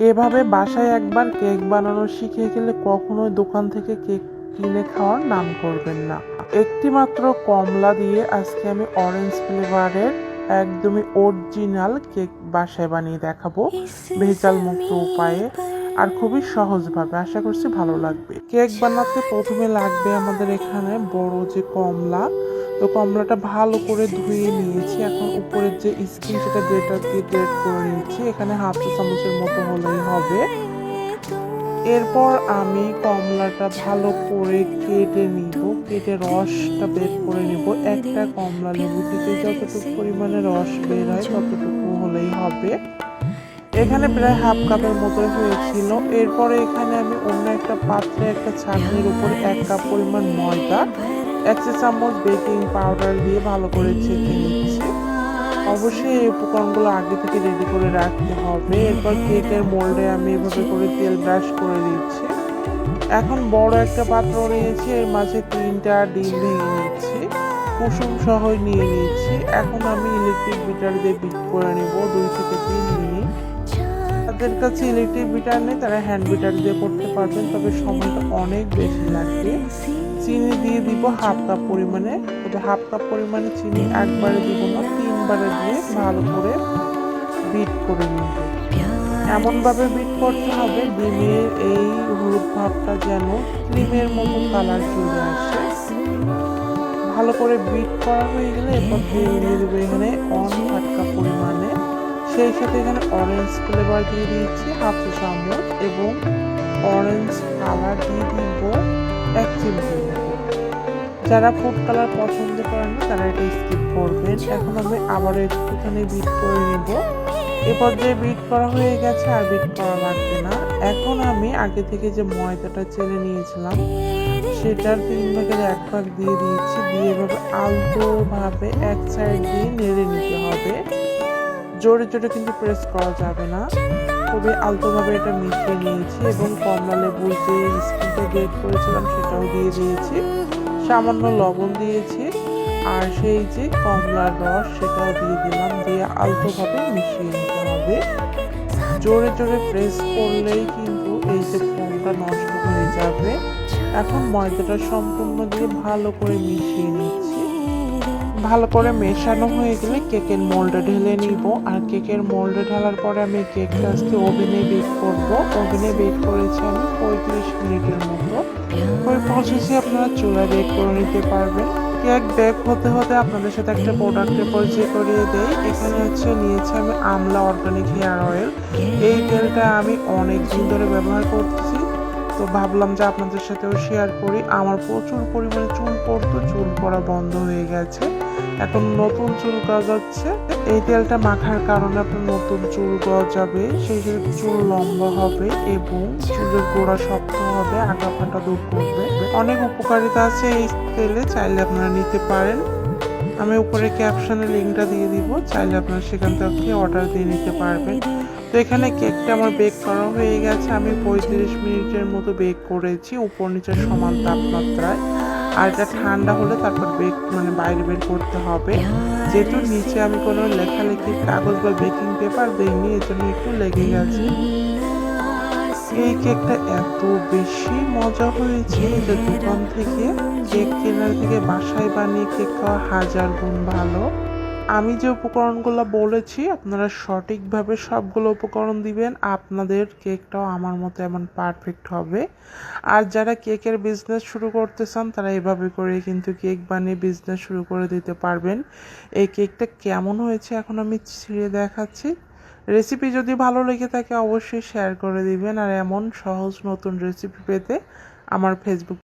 এভাবে বাসায় একবার কেক বানানো শিখে গেলে কখনোই দোকান থেকে কেক কিনে খাওয়ার নাম করবেন না। একটি মাত্র কমলা দিয়ে আজকে আমি অরেঞ্জ ফ্লেভারের একদমই অরিজিনাল কেক বাসায় বানিয়ে দেখাবো ভেজাল মুক্ত উপায়ে আর খুবই সহজভাবে। আশা করছি ভালো লাগবে। কেক বানাতে প্রথমে লাগবে আমাদের এখানে বড় যে কমলা তো কমলাটা ভালো করে ধুয়ে নিয়েছি। এখন উপরের যে স্কিন সেটা গ্রেটার দিয়ে গ্রেট করে নিয়েছি এখানে হাফ চা চামচের মতো হলেই হবে। এরপর আমি কমলাটা ভালো করে কেটে নিব। কেটে রসটা বের করে নিব। একটা কমলা লেবু থেকে যতটুকু পরিমাণে রস বের হয় ততটুকু হলেই হবে। এখানে প্রায় হাফ কাপের মতো হয়েছিল। এরপরে এখানে আমি অন্য একটা পাত্রে একটা ছাঁকনির উপরে এক কাপ পরিমাণ ময়দা এক চামচ বেকিং পাউডার দিয়ে ভালো করে চেখে নিচ্ছি। অবশ্যই এই উপকরণগুলো আগে থেকে রেডি করে রাখতে হবে। এরপর কেকের মোল্ডে আমি এভাবে করে তেল ব্রাশ করে দিচ্ছি। এখন বড় একটা পাত্র নিয়েছি, এর মাঝে তিনটা ডিম ভেঙে নিচ্ছি। কুসুম সহ নিয়ে নিচ্ছি। এখন আমি ইলেকট্রিক বিটার দিয়ে বিট করে নেব দুই থেকে তিন মিনিট। তাদের কাছে ইলেকট্রিক বিটার নেই, তারা হ্যান্ড বিটার দিয়ে করতে পারবেন, তবে সময়টা অনেক বেশি লাগবে। চিনি দিয়ে দিব হাফ কাপ পরিমাণে। তবে হাফ কাপ পরিমাণে চিনি একবারে দিব না, তিনবারে দিয়ে ভালো করে বিট করে নিব। এমনভাবে বিট করতে হবে ডিমের এই হলুদ ভাবটা যেন ক্রিমের মতো কালার চলে আসে। ভালো করে বিট করা হয়ে গেলে এরপর দিয়ে দেবো এখানে অন হাটকা পরিমাণে। সেই সাথে এখানে অরেঞ্জ ফ্লেভার দিয়ে দিয়েছি, হাফ চামচ, এবং অরেঞ্জ কালার দিয়ে দিব। এক চিমটি যারা ফুড কালার পছন্দ করেন না, তারা এটা স্কিপ করবেন। এখন আমি আবারও একটুখানি বিট করে নিব। এ পর্যায়ে বিট করা হয়ে গেছে, আর বিট করা লাগবে না। এখন আমি আগে থেকে যে ময়দাটা চেলে নিয়েছিলাম, সেটার তিন ভাগের এক ভাগ দিয়ে দিয়েছি। দিয়ে এভাবে আলতোভাবে এক সাইড দিয়ে নেড়ে নিতে হবে। জোরে জোরে কিন্তু প্রেস করা যাবে না। খুবই আলতোভাবে এটা মিশিয়ে নিয়েছি এবং কমলা লেবুর যে স্কিনটা গ্রেট করেছিলাম সেটাও দিয়ে দিয়েছি। সামান্য লবণ দিয়েছি আর সেই যে কমলার রস সেটাও দিয়ে দিলাম দিয়ে আলতোভাবে মিশিয়ে নিতে হবে। জোরে জোরে প্রেস করলেই কিন্তু এই যে ফোমটা নষ্ট হয়ে যাবে। এখন ময়দাটা সম্পূর্ণ দিয়ে ভালো করে মিশিয়ে নিচ্ছি। ভালো করে মেশানো হয়ে গেলে কেকের মোল্ডে ঢেলে নিব। আর কেকের মোল্ডে ঢালার পরে আমি কেকটা আজকে ওভেনে বেক করব। ওভেনে বেক করেছি আমি পঁয়ত্রিশ মিনিটের মতো। ওই প্রসেসে আপনারা চুলায় বেক করে নিতে পারবেন। কেক বেক হতে হতে আপনাদের সাথে একটা প্রোডাক্টের পরিচয় করিয়ে দেই। এখানে হচ্ছে নিয়েছি আমি আমলা অর্গানিক হেয়ার অয়েল এই তেলটা আমি অনেক দিন ধরে ব্যবহার করতেছি। তো ভাবলাম যে আপনাদের সাথেও শেয়ার করি। আমার প্রচুর পরিমাণে চুল পড়তো, চুল পড়া বন্ধ হয়ে গেছে। এখন নতুন চুল গজাচ্ছে। এই তেলটা মাখার কারণে আপনার নতুন চুল গজাবে। সেই চুল লম্বা হবে এবং চুলের গোড়া শক্ত হবে আগা ফাটা দূর করবে। অনেক উপকারিতা আছে এই তেলে, চাইলে আপনারা নিতে পারেন। আমি উপরে ক্যাপশনে লিঙ্কটা দিয়ে দিব। চাইলে আপনারা সেখান থেকে অর্ডার দিয়ে নিতে পারবেন। তো এখানে কেকটা আমার বেক করা হয়ে গেছে। আমি পঁয়ত্রিশ মিনিটের মতো বেক করেছি। উপর নিচে সমান তাপমাত্রায়। আর এটা ঠান্ডা হলে তারপর বেক মানে বাইরে বের করতে হবে। যেহেতু নিচে আমি কোনো লেখালেখির কাগজ বা বেকিং পেপার দিইনি এর জন্য একটু লেগে গেছে। এই কেকটা এত বেশি মজা হয়েছে যে দোকান থেকে কেক কেনার থেকে বাসায় বানিয়ে কেক খাওয়া হাজার গুণ ভালো। আমি যে উপকরণগুলো বলেছি, আপনারা সঠিকভাবে সবগুলো উপকরণ দিবেন, আপনাদের কেকটাও আমার মতো এমন পারফেক্ট হবে। আর যারা কেকের বিজনেস শুরু করতে চান, তারা এভাবে করে কিন্তু কেক বানিয়ে বিজনেস শুরু করে দিতে পারবেন। এই কেকটা কেমন হয়েছে এখন আমি ছিঁড়ে দেখাচ্ছি। রেসিপি যদি ভালো লেগে থাকে, অবশ্যই শেয়ার করে দিবেন। আর এমন সহজ নতুন রেসিপি পেতে আমার ফেসবুক